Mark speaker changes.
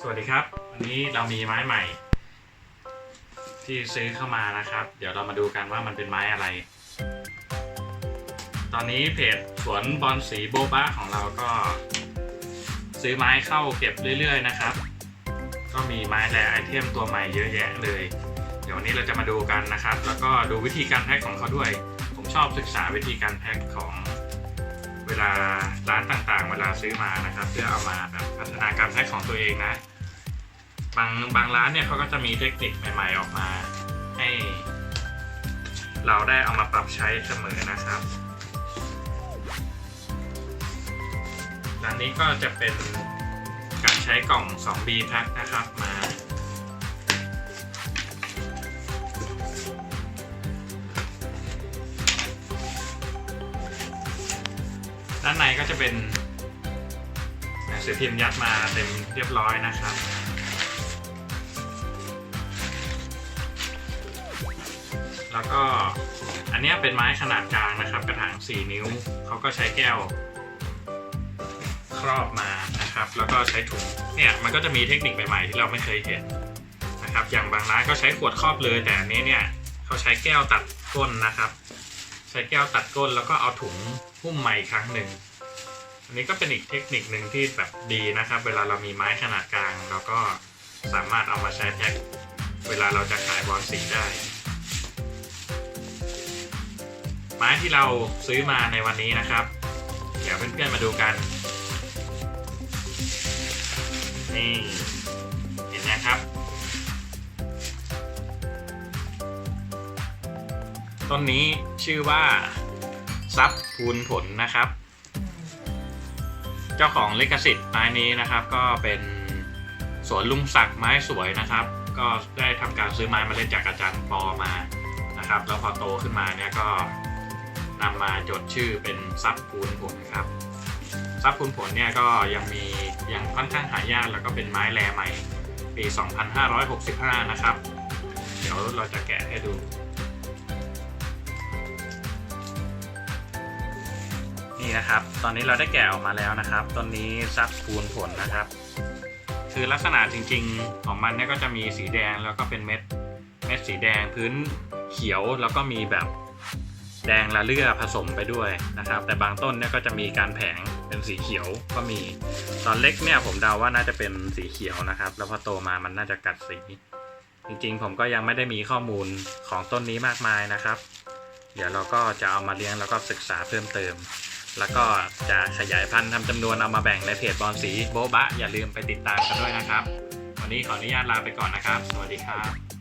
Speaker 1: สวัสดีครับ วันนี้เรามีไม้ใหม่ ที่ซื้อเข้ามานะครับ เดี๋ยวเรามาดูกันว่ามันเป็นไม้อะไร ตอนนี้เพจสวนบอลสีโบบะของเราก็ ซื้อไม้เข้าเก็บเรื่อย ๆ นะครับ ก็มีไม้และไอเทมตัวใหม่เยอะแยะเลย เดี๋ยววันนี้เราจะมาดูกันนะครับ แล้วก็ดูวิธีการแพ็คของเขาด้วย ผมชอบศึกษาวิธีการแพ็คของ วลาร้านต่างๆ เวลาซื้อมานะครับ เพื่อเอามาพัฒนาการแพ็คของตัวเองนะ บางบางร้านเนี่ยเขาก็จะมีเทคนิคใหม่ ๆ ออกมา ให้ เราได้เอามาปรับใช้เสมอนะครับร้านนี้ก็จะเป็นการใช้กล่อง 2B แพ็คนะครับมาานในก็จะเป็นหนังสือพิมพ์ยัดมาเต็มเรียบร้อยนะครับแล้วก็อันนี้เป็นไม้ขนาดกลางนะครับ กระถาง 4 นิ้วเขาก็ใช้แก้ว ครอบมานะครับ แล้วก็ใช้ถุงเนี่ยมันก็จะมีเทคนิคใหม่ๆที่เราไม่เคยเห็นนะครับ อย่างบางร้านก็ใช้ขวดครอบเลยแต่อันนี้เนี่ยเขาใช้แก้วตัดก้นนะครับ ใช้แก้วตัดก้นแล้วก็เอาถุงหุ้มใหม่อีกครั้งหนึ่งอันนี้ก็เป็นอีกเทคนิคหนึ่งที่แบบดีนะครับ เวลาเรามีไม้ขนาดกลางเราก็สามารถเอามาใช้แพ็คเวลาเราจะขายบอลสีได้ ไม้ที่เราซื้อมาในวันนี้นะครับ เดี๋ยวเพื่อนๆมาดูกัน นี่ ต้นนี้ชื่อว่าซับพูนผลนะครับ เจ้าของลิขสิทธิ์ไม้นี้นะครับก็เป็นสวนลุงศักดิ์ไม้สวยนะครับ ก็ได้ทำการซื้อไม้มาเล่นจากอาจารย์ปอมานะครับ แล้วพอโตขึ้นมาเนี่ยก็นำมาจดชื่อเป็นซับพูนผลครับซับพูนผลเนี่ยก็ยังมียังค่อนข้างหายากแล้วก็เป็นไม้แรใหม่ปี 2565 นะครับ เดี๋ยวเราจะแกะให้ดู นี่นะครับ ตอนนี้เราได้แกะออกมาแล้วนะครับต้นนี้ซับพูนผลนะครับ คือลักษณะจริงๆของมันเนี่ยก็จะมีสีแดงแล้วก็เป็นเม็ดเม็ดสีแดงพื้นเขียวแล้วก็มีแบบแดงละเลือผสมไปด้วยนะครับ แต่บางต้นเนี่ยก็จะมีการแผงเป็นสีเขียวก็มีตอนเล็กเนี่ยผมเดาว่าน่าจะเป็นสีเขียวนะครับ แล้วพอโตมามันน่าจะกัดสี จริงๆ ผมก็ยังไม่ได้มีข้อมูลของต้นนี้มากมายนะครับ เดี๋ยวเราก็จะเอามาเลี้ยงแล้วก็ศึกษาเพิ่มเติม แล้วก็จะขยายพันธุ์ทำจำนวนเอามาแบ่งในเพจบอลสีโบ๊ะบะ อย่าลืมไปติดตามกันด้วยนะครับ วันนี้ขออนุญาตลาไปก่อนนะครับ สวัสดีครับ